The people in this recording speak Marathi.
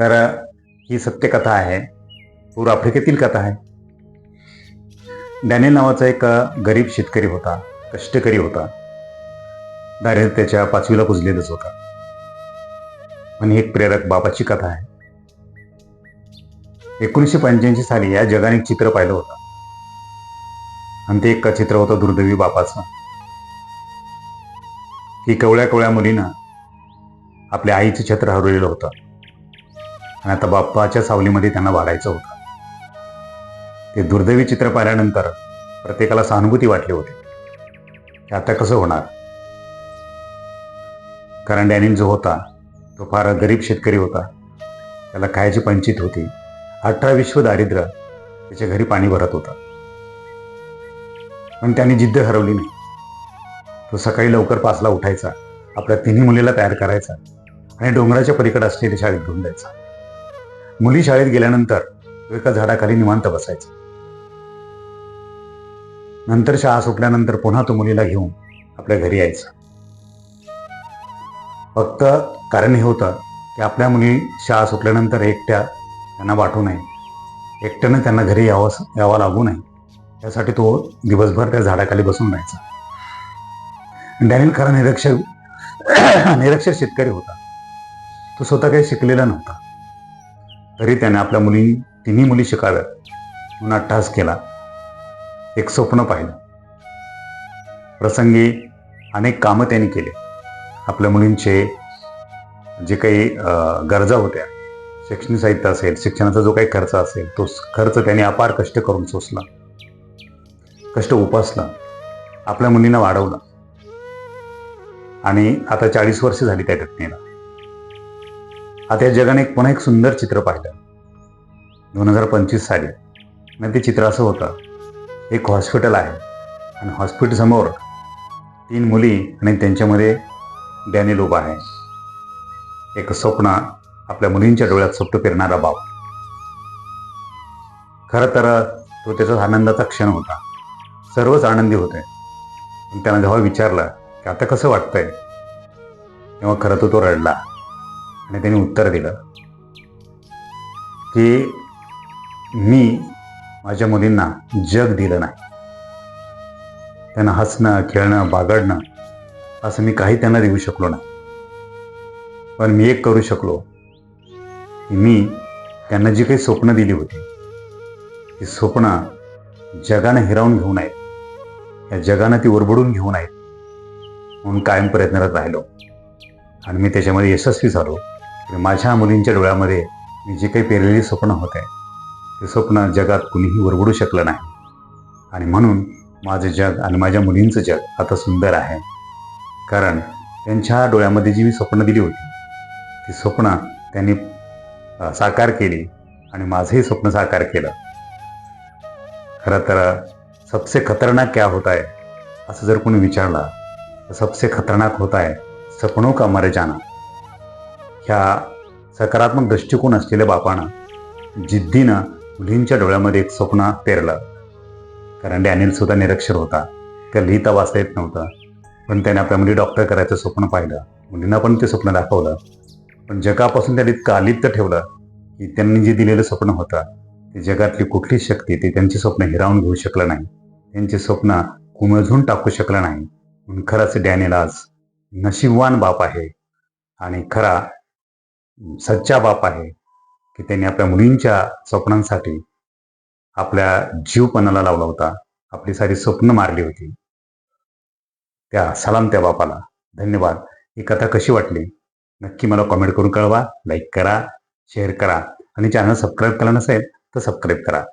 तर ही सत्यकथा आहे. पूर्व आफ्रिकेतील कथा आहे. डॅनियल नावाचा एक गरीब शेतकरी होता. कष्टकरी होता. दारिद्र्य त्याच्या पाचवीला पुजलेलाच होता. पण एक प्रेरक बाबाची कथा आहे. एकोणीसशे पंच्याऐंशी साली या जगाने एक चित्र पाहिलं होतं. आणि ते एक चित्र होतं दुर्दैवी बापाचं. की कवळ्या कवळ्या मुलीनं आपल्या आईचं छत्र हरवलेलं होतं. आणि आता बाप्पाच्या सावलीमध्ये त्यांना वाढायचं होतं. ते दुर्दैवी चित्र पाहिल्यानंतर प्रत्येकाला सहानुभूती वाटली होती. आता कसं होणार? कारण डॅनिन जो होता तो फार गरीब शेतकरी होता. त्याला खायची पंचित होती. अठरा विश्व दारिद्र्य त्याच्या घरी पाणी भरत होता. पण त्याने जिद्द हरवली नाही. तो सकाळी लवकर पाचला उठायचा. आपल्या तिन्ही मुलीला तयार करायचा. आणि डोंगराच्या पलीकडे असलेल्या शाळेत घेऊन जायचा. मुली शाळेत गेल्यानंतर तो एका झाडाखाली निवांत बसायचा. नंतर शाळा सुटल्यानंतर पुन्हा तो मुलीला घेऊन आपल्या घरी यायचा. फक्त कारण हे होतं की आपल्या मुली शाळा सुटल्यानंतर एकट्या त्यांना वाटू नये. एकट्यानं त्यांना घरी यावं यावं लागू नये. त्यासाठी तो दिवसभर त्या झाडाखाली बसून राहायचा. डॅनिल खरा निरक्षर निरक्षर शेतकरी होता. तो स्वतः काही शिकलेला नव्हता. तरी त्याने आपल्या मुली तिन्ही मुली शिकाव्यात. म्हणून अट्टहास केला. एक स्वप्न पाहिलं. प्रसंगी अनेक कामं त्यांनी केले. आपल्या मुलींचे जे काही अं, गरजा होत्या शैक्षणिक साहित्य असेल शिक्षणाचा जो काही खर्च असेल तो खर्च त्याने अपार कष्ट करून सोसला. कष्ट उपासला. आपल्या मुलींना वाढवलं. आणि आता चाळीस वर्ष झाली त्या घटनेला. आता या जगाने पुन्हा एक सुंदर चित्र पाहिलं. दोन हजार पंचवीस साली. आणि ते चित्र असं होतं. एक हॉस्पिटल आहे. आणि हॉस्पिटल समोर तीन मुली आणि त्यांच्यामध्ये डॅनिल उभा आहे. एक स्वप्न आपल्या मुलींच्या डोळ्यात स्वप्न पेरणारा बाप खरं तर तो त्याचा आनंदाचा क्षण होता. सर्वच आनंदी होते. त्यानं जेव्हा विचारलं की आता कसं वाटतंय? तेव्हा खरं तर तो रडला. आणि त्यांनी उत्तर दिलं की मी माझ्या मुलींना जग दिलं नाही. त्यांना हसणं खेळणं बागडणं असं मी काही त्यांना देऊ शकलो नाही. पण मी एक करू शकलो की मी त्यांना जी काही स्वप्न दिली होती ती स्वप्न जगानं हिरावून घेऊ नयेत. या जगानं ती ओरबडून घेऊ नयेत. म्हणून कायम प्रयत्नरत राहिलो. आणि मी त्याच्यामध्ये यशस्वी झालो. माझ्या मुलींच्या डोळ्यामध्ये मी जे काही पेरलेली स्वप्न होते ते स्वप्न जगात कुणीही वरवडू शकलं नाही. आणि म्हणून माझं जग आणि माझ्या मुलींचं जग आता सुंदर आहे. कारण त्यांच्या डोळ्यामध्ये जी मी स्वप्न दिली होती ती स्वप्न त्यांनी साकार केली आणि माझंही स्वप्न साकार केलं. खरं तर सबसे खतरनाक क्या होता है असं जर कोणी विचारला तर सबसे खतरनाक होता है सपनों का मर जाना. ह्या सकारात्मक दृष्टिकोन असलेल्या बापानं जिद्दीनं मुलींच्या डोळ्यामध्ये एक स्वप्न पेरलं. कारण डॅनियल सुद्धा निरक्षर होता. त्या लिहिता वाचता येत नव्हतं. पण त्याने आपल्या मुली डॉक्टर करायचं स्वप्न पाहिलं. मुलींना पण ते स्वप्न दाखवलं. पण जगापासून त्याने इतकं अलिप्त ठेवलं की त्यांनी जे दिलेलं स्वप्न होतं ते जगातली कुठलीच शक्ती ते त्यांचे स्वप्न हिरावून घेऊ शकलं नाही. त्यांचे स्वप्न कुमळझून टाकू शकलं नाही. म्हणून खरंच डॅनियल आज नशीबवान बाप आहे. आणि खरा सच्चा बाप आहे की त्यांनी आपल्या मुलींच्या स्वप्नांसाठी आपल्या जीवपणाला लावला होता. आपली सारी स्वप्न मारली होती. त्या सलाम त्या बापाला. धन्यवाद. ही कथा कशी वाटली? नक्की मला कॉमेंट करून कळवा लाईक करा शेअर करा. आणि चॅनल सबस्क्राईब केला नसेल तर सबस्क्राईब करा.